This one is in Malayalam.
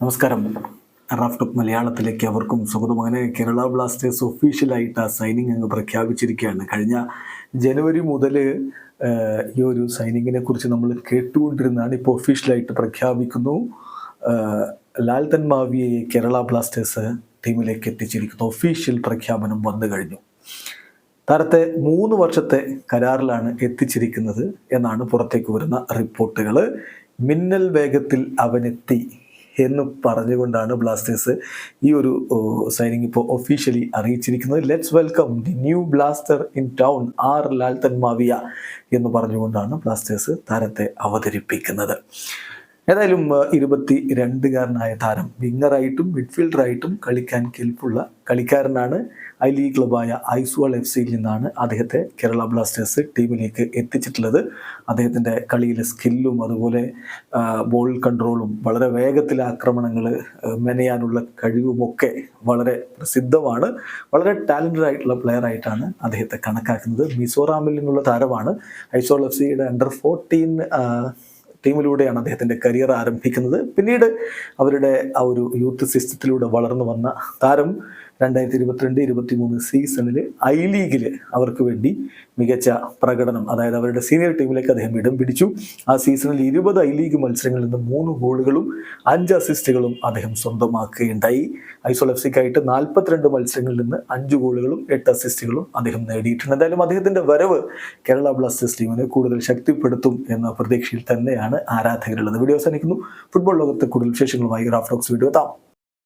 നമസ്കാരം. റാഫ്റ്റോപ്പ് മലയാളത്തിലേക്ക് അവർക്കും സ്വാഗതം. അങ്ങനെ കേരള ബ്ലാസ്റ്റേഴ്സ് ഒഫീഷ്യലായിട്ട് ആ സൈനിങ് അങ്ങ് പ്രഖ്യാപിച്ചിരിക്കുകയാണ്. കഴിഞ്ഞ ജനുവരി മുതൽ ഈ ഒരു സൈനിങ്ങിനെ കുറിച്ച് നമ്മൾ കേട്ടുകൊണ്ടിരുന്നതാണ്. ഇപ്പോൾ ഒഫീഷ്യലായിട്ട് പ്രഖ്യാപിക്കുന്നു. ലാൽ ലാൽതൻ മാവിയെ കേരള ബ്ലാസ്റ്റേഴ്സ് ടീമിലേക്ക് എത്തിച്ചിരിക്കുന്നു. ഒഫീഷ്യൽ പ്രഖ്യാപനം വന്നു കഴിഞ്ഞു. താരത്തെ മൂന്ന് വർഷത്തെ കരാറിലാണ് എത്തിച്ചിരിക്കുന്നത് എന്നാണ് പുറത്തേക്ക് വരുന്ന റിപ്പോർട്ടുകൾ മിന്നൽ വേഗത്തിൽ അവനെത്തി. എന്ന് പറഞ്ഞുകൊണ്ടാണ് ബ്ലാസ്റ്റേഴ്സ് ഈ ഒരു സൈനിങ് ഇപ്പോൾ ഒഫീഷ്യലി അറിയിച്ചിരിക്കുന്നത്. Let's welcome the new blaster in town R Lal Mawia എന്ന് പറഞ്ഞുകൊണ്ടാണ് ബ്ലാസ്റ്റേഴ്സ് താരത്തെ അവതരിപ്പിക്കുന്നത്. ഏതായാലും ഇരുപത്തി രണ്ടുകാരനായ താരം വിങ്ങറായിട്ടും മിഡ്ഫീൽഡറായിട്ടും കളിക്കാൻ കെൽപ്പുള്ള കളിക്കാരനാണ് ഐ ലീഗ് ക്ലബായ ഐസ്വാൾ എഫ് സിയിൽ നിന്നാണ് അദ്ദേഹത്തെ കേരള ബ്ലാസ്റ്റേഴ്സ് ടീമിലേക്ക് എത്തിച്ചിട്ടുള്ളത്. അദ്ദേഹത്തിന്റെ കളിയിലെ സ്കില്ലും അതുപോലെ ബോൾ കൺട്രോളും വളരെ വേഗത്തിൽ ആക്രമണങ്ങൾ മെനയാനുള്ള കഴിവുമൊക്കെ വളരെ പ്രസിദ്ധമാണ്. വളരെ ടാലന്റഡ് ആയിട്ടുള്ള പ്ലെയർ ആയിട്ടാണ് അദ്ദേഹത്തെ കണക്കാക്കുന്നത്. മിസോറാമിൽ നിന്നുള്ള താരമാണ് ഐസ്വാൾ എഫ് സിയുടെ അണ്ടർ ഫോർട്ടീൻ ടീമിലൂടെയാണ് അദ്ദേഹത്തിന്റെ കരിയർ ആരംഭിക്കുന്നത്. പിന്നീട് അവരുടെ ആ ഒരു യൂത്ത് സിസ്റ്റത്തിലൂടെ വളർന്നു വന്ന താരം രണ്ടായിരത്തി ഇരുപത്തിരണ്ട് ഇരുപത്തി മൂന്ന് സീസണിൽ ഐ ലീഗിൽ അവർക്ക് വേണ്ടി മികച്ച പ്രകടനം അതായത് അവരുടെ സീനിയർ ടീമിലേക്ക് അദ്ദേഹം ഇടം പിടിച്ചു. ആ സീസണിൽ ഇരുപത് ഐ ലീഗ് മത്സരങ്ങളിൽ നിന്ന് മൂന്ന് ഗോളുകളും അഞ്ച് അസിസ്റ്റുകളും അദ്ദേഹം സ്വന്തമാക്കുകയുണ്ടായി. ഐസോൾ എഫ് സിക്കായിട്ട് നാൽപ്പത്തിരണ്ട് മത്സരങ്ങളിൽ നിന്ന് അഞ്ച് ഗോളുകളും എട്ട് അസിസ്റ്റുകളും അദ്ദേഹം നേടിയിട്ടുണ്ട്. എന്തായാലും അദ്ദേഹത്തിന്റെ വരവ് കേരള ബ്ലാസ്റ്റേഴ്സ് ടീമിനെ കൂടുതൽ ശക്തിപ്പെടുത്തും എന്ന പ്രതീക്ഷയിൽ തന്നെയാണ് ആരാധകരുള്ളത്. വീഡിയോ അവസാനിക്കുന്നു. ഫുട്ബോൾ ലോകത്തെ കൂടുതൽ വിശേഷങ്ങളുമായി റാഫ്ലോക്സ് വീഡിയോ എത്താം.